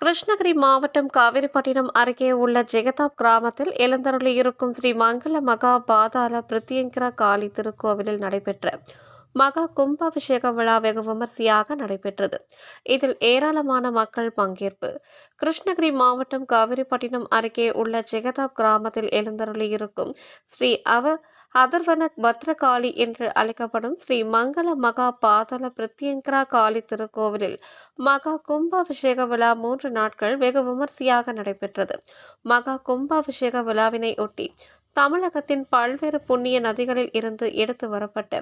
கிருஷ்ணகிரி மாவட்டம் காவிரிப்பட்டினம் அருகே உள்ள ஜெகதாப் கிராமத்தில் எழுந்தருளி இருக்கும் ஸ்ரீ மங்கள மகா பாதாள பிரித்யங்கர காளி திருக்கோவிலில் நடைபெற்ற மகா கும்பாபிஷேக விழா வெகு விமர்சையாக நடைபெற்றது. இதில் ஏராளமான மக்கள் பங்கேற்பு. கிருஷ்ணகிரி மாவட்டம் காவிரிப்பட்டினம் அருகே உள்ள ஜெகதாப் கிராமத்தில் எழுந்தருளியிருக்கும் ஸ்ரீ அவ அதர்வன பத்ரகாளி என்று அழைக்கப்படும் ஸ்ரீ மங்கள மகா பாதல பிரத்யங்கரா காளி திருக்கோவிலில் மகா கும்பாபிஷேக விழா மூன்று நாட்கள் வெகு விமர்சையாக நடைபெற்றது. மகா கும்பாபிஷேக விழாவினை ஒட்டி தமிழகத்தின் பல்வேறு புண்ணிய நதிகளில் இருந்து எடுத்து வரப்பட்ட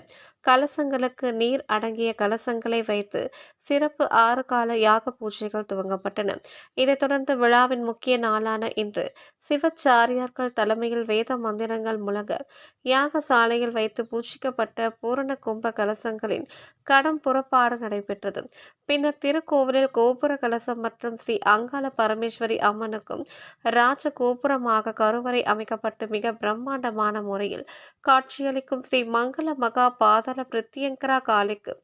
கலசங்களுக்கு நீர் அடங்கிய கலசங்களை வைத்து சிறப்பு ஆறு கால யாக பூஜைகள் துவங்கப்பட்டன. இதைத் தொடர்ந்து விழாவின் முக்கிய நாளான இன்று சிவச்சாரியார்கள் தலைமையில் வேத மந்திரங்கள் முழங்க யாக சாலையில் வைத்து பூஜிக்கப்பட்ட பூரண கும்ப கலசங்களின் கடம் புறப்பாடு நடைபெற்றது. பின்னர் திருக்கோவிலில் கோபுர கலசம் மற்றும் ஸ்ரீ அங்காள பரமேஸ்வரி அம்மனுக்கும் ராஜ கோபுரமாக கருவறை அமைக்கப்பட்டு மிக பிரம்மாண்டமான முறையில் காட்சியளிக்கும் ஸ்ரீ மங்கள மகா பாதள பிரித்தியங்கரா காளிக்கு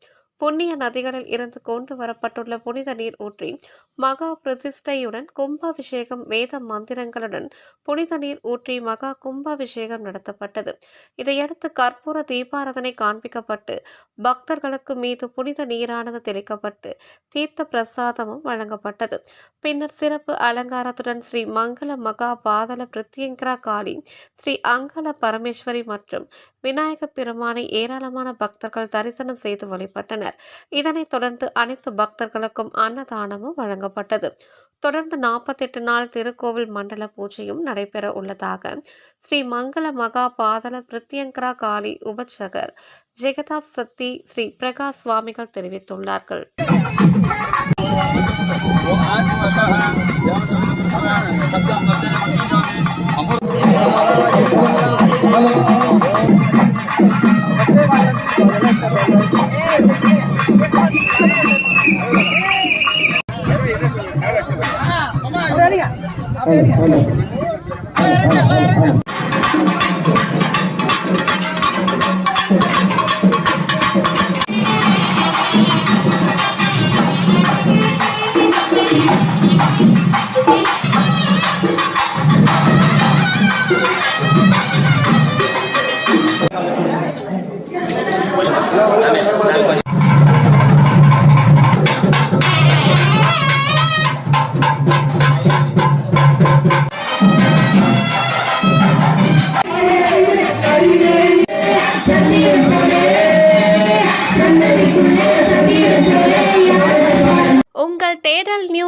புண்ணிய நதிகளில் இருந்து கொண்டு வரப்பட்டுள்ள புனித நீர் ஊற்றி மகா பிரதிஷ்டையுடன் கும்பாபிஷேகம் வேத மந்திரங்களுடன் புனித நீர் ஊற்றி மகா கும்பாபிஷேகம் நடத்தப்பட்டது. இதையடுத்து கற்பூர தீபாரதனை காண்பிக்கப்பட்டு பக்தர்களுக்கு மீது புனித நீரானது தெளிக்கப்பட்டு தீர்த்த பிரசாதமும் வழங்கப்பட்டது. பின்னர் சிறப்பு அலங்காரத்துடன் ஸ்ரீ மங்கள மகா பாதள பிரத்யங்கரா காளி ஸ்ரீ அங்கல பரமேஸ்வரி மற்றும் விநாயக பெருமானை ஏராளமான பக்தர்கள் தரிசனம் செய்து வழிபட்டனர். இதனைத் தொடர்ந்து அனைத்து பக்தர்களுக்கும் அன்னதானமும் வழங்கப்பட்டது. தொடர்ந்து நாற்பத்தெட்டு நாள் திருக்கோவில் மண்டல பூஜையும் நடைபெற உள்ளதாக ஸ்ரீ மங்கள மகா பாதல பிரித்யங்கரா காளி உபச்சகர் ஜெகதாப் சக்தி ஸ்ரீ பிரகாஷ் சுவாமிகள் தெரிவித்துள்ளார்கள். உங்கள் Gracias.